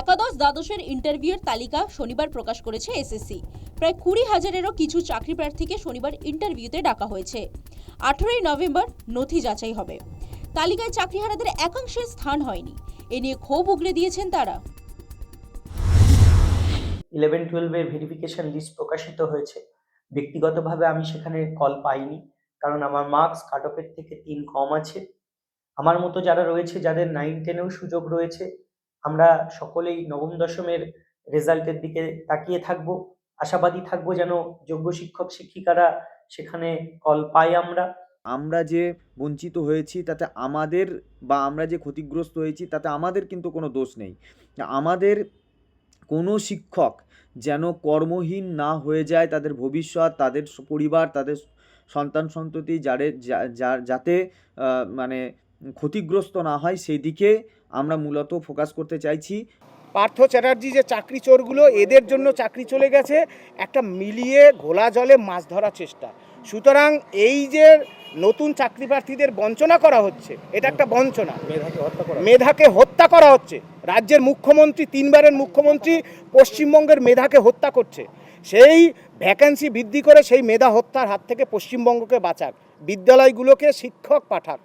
একাদশ দ্বাদশের ইন্টারভিউয়ের তালিকা শনিবার প্রকাশ করেছে এসএসসি প্রায় কুড়ি হাজারেরও কিছু চাকরি প্রার্থীকে শনিবার ইন্টারভিউতে ডাকা হয়েছে। আঠেরোই নভেম্বর নথি যাচাই হবে। তালিকায় চাকরিহারাদের একাংশের স্থান হয়নি। এ নিয়ে ক্ষোভ উগরে দিয়েছেন তারা। ইলেভেন টুয়েলভের ভেরিফিকেশন লিস্ট প্রকাশিত হয়েছে। ব্যক্তিগতভাবে আমি সেখানে কল পাইনি, কারণ আমার মার্কস কাট অফের থেকে তিন কম আছে। আমার মতো যারা রয়েছে, যাদের নাইন টেনেও সুযোগ রয়েছে আমরা সকলেই নবম দশমের রেজাল্টের দিকে তাকিয়ে থাকব, আশাবাদী থাকব যেন যোগ্য শিক্ষক শিক্ষিকারা সেখানে কল পাই আমরা। আমরা যে বঞ্চিত হয়েছি তাতে আমাদের বা আমরা যে ক্ষতিগ্রস্ত হয়েছি তাতে আমাদের কিন্তু কোনো দোষ নেই। আমাদের কোনো শিক্ষক যেন কর্মহীন না হয়ে যায় তাদের ভবিষ্যৎ, তাদের পরিবার, তাদের সন্তান সন্ততি যাদের যা- যা- যাতে মানে ক্ষতিগ্রস্ত না হয় সেই দিকে আমরা মূলত ফোকাস করতে চাইছি। পার্থ চ্যাটার্জি যে চাকরি চোরগুলো এদের জন্য চাকরি চলে গেছে একটা মিলিয়ে ঘোলা জলে মাছ ধরার চেষ্টা। সুতরাং এই যে নতুন চাকরি প্রার্থীদের বঞ্চনা করা হচ্ছে এটা একটা বঞ্চনা। মেধাকে হত্যা করা হচ্ছে। রাজ্যের মুখ্যমন্ত্রী তিনবারের মুখ্যমন্ত্রী পশ্চিমবঙ্গের মেধাকে হত্যা করছে। সেই ভ্যাকেন্সি বৃদ্ধি করে সেই মেধা হত্যার হাত থেকে পশ্চিমবঙ্গকে বাঁচাক। বিদ্যালয়গুলোকে শিক্ষক পাঠাক।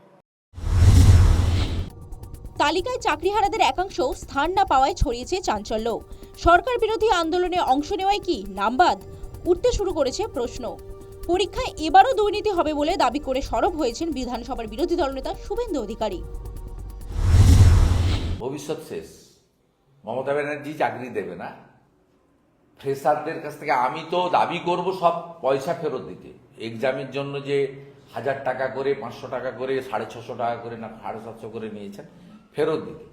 তালিকায় চাকরিহারাদের একাংশ স্থান না পাওয়ায় ছড়িয়েছে চাঞ্চল্য। সরকার বিরোধী আন্দোলনে অংশ নেওয়ায় কি নামবাদ উঠতে শুরু করেছে প্রশ্ন। পরীক্ষায় এবারও দুর্নীতি হবে বলে দাবি করে সরব হয়েছেন বিধানসভার বিরোধী দলনেতা শুভেন্দু অধিকারী। ভবিষ্যৎ শেষ। মমতা ব্যানার্জি চাকরি দেবে না। ফ্রেশারদের কাছ থেকে আমি তো দাবি করব সব পয়সা ফেরত দিতে। এক্সামের জন্য যে হাজার টাকা করে, পাঁচশো টাকা করে, সাড়ে ছশো টাকা করে না, সাড়ে সাতশো করে নিয়েছেন ফেরত দিতে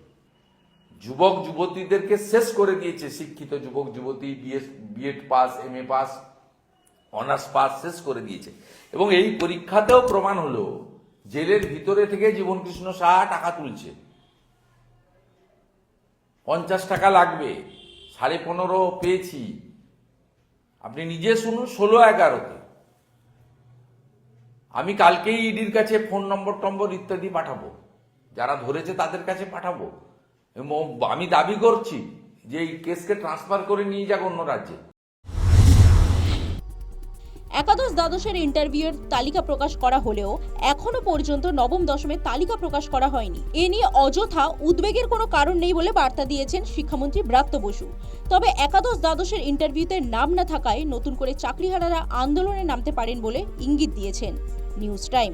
যুবক যুবতীদেরকে শেষ করে দিয়েছে শিক্ষিত যুবক যুবতী BS BEd pass M A pass honours pass শেষ করে দিয়েছে। এবং এই পরীক্ষাতেও প্রমাণ হলো, জেলের ভিতরে থেকে জীবনকৃষ্ণ সাহা টাকা তুলছে। পঞ্চাশ টাকা লাগবে, সাড়ে পনেরো পেয়েছি। আপনি নিজে শুনুন, ষোলো এগারোতে। আমি কালকেই ইডির কাছে ফোন নম্বর টম্বর ইত্যাদি পাঠাবো। যারা ধরেছে তাদের কাছে পাঠাবো। আমি দাবি করছি যে এই কেসকে ট্রান্সফার করে নিয়ে যাক অন্য রাজ্যে। একাদশ দ্বাদশের ইন্টারভিউয়ের তালিকা প্রকাশ করা হলেও এখনও পর্যন্ত নবম দশমের তালিকা প্রকাশ করা হয়নি। এ নিয়ে অযথা উদ্বেগের কোনো কারণ নেই বলে বার্তা দিয়েছেন শিক্ষামন্ত্রী ব্রাত্য বসু। তবে একাদশ দ্বাদশের ইন্টারভিউতে নাম না থাকায় নতুন করে চাকরিহারারা আন্দোলনে নামতে পারেন বলে ইঙ্গিত দিয়েছেন। News time.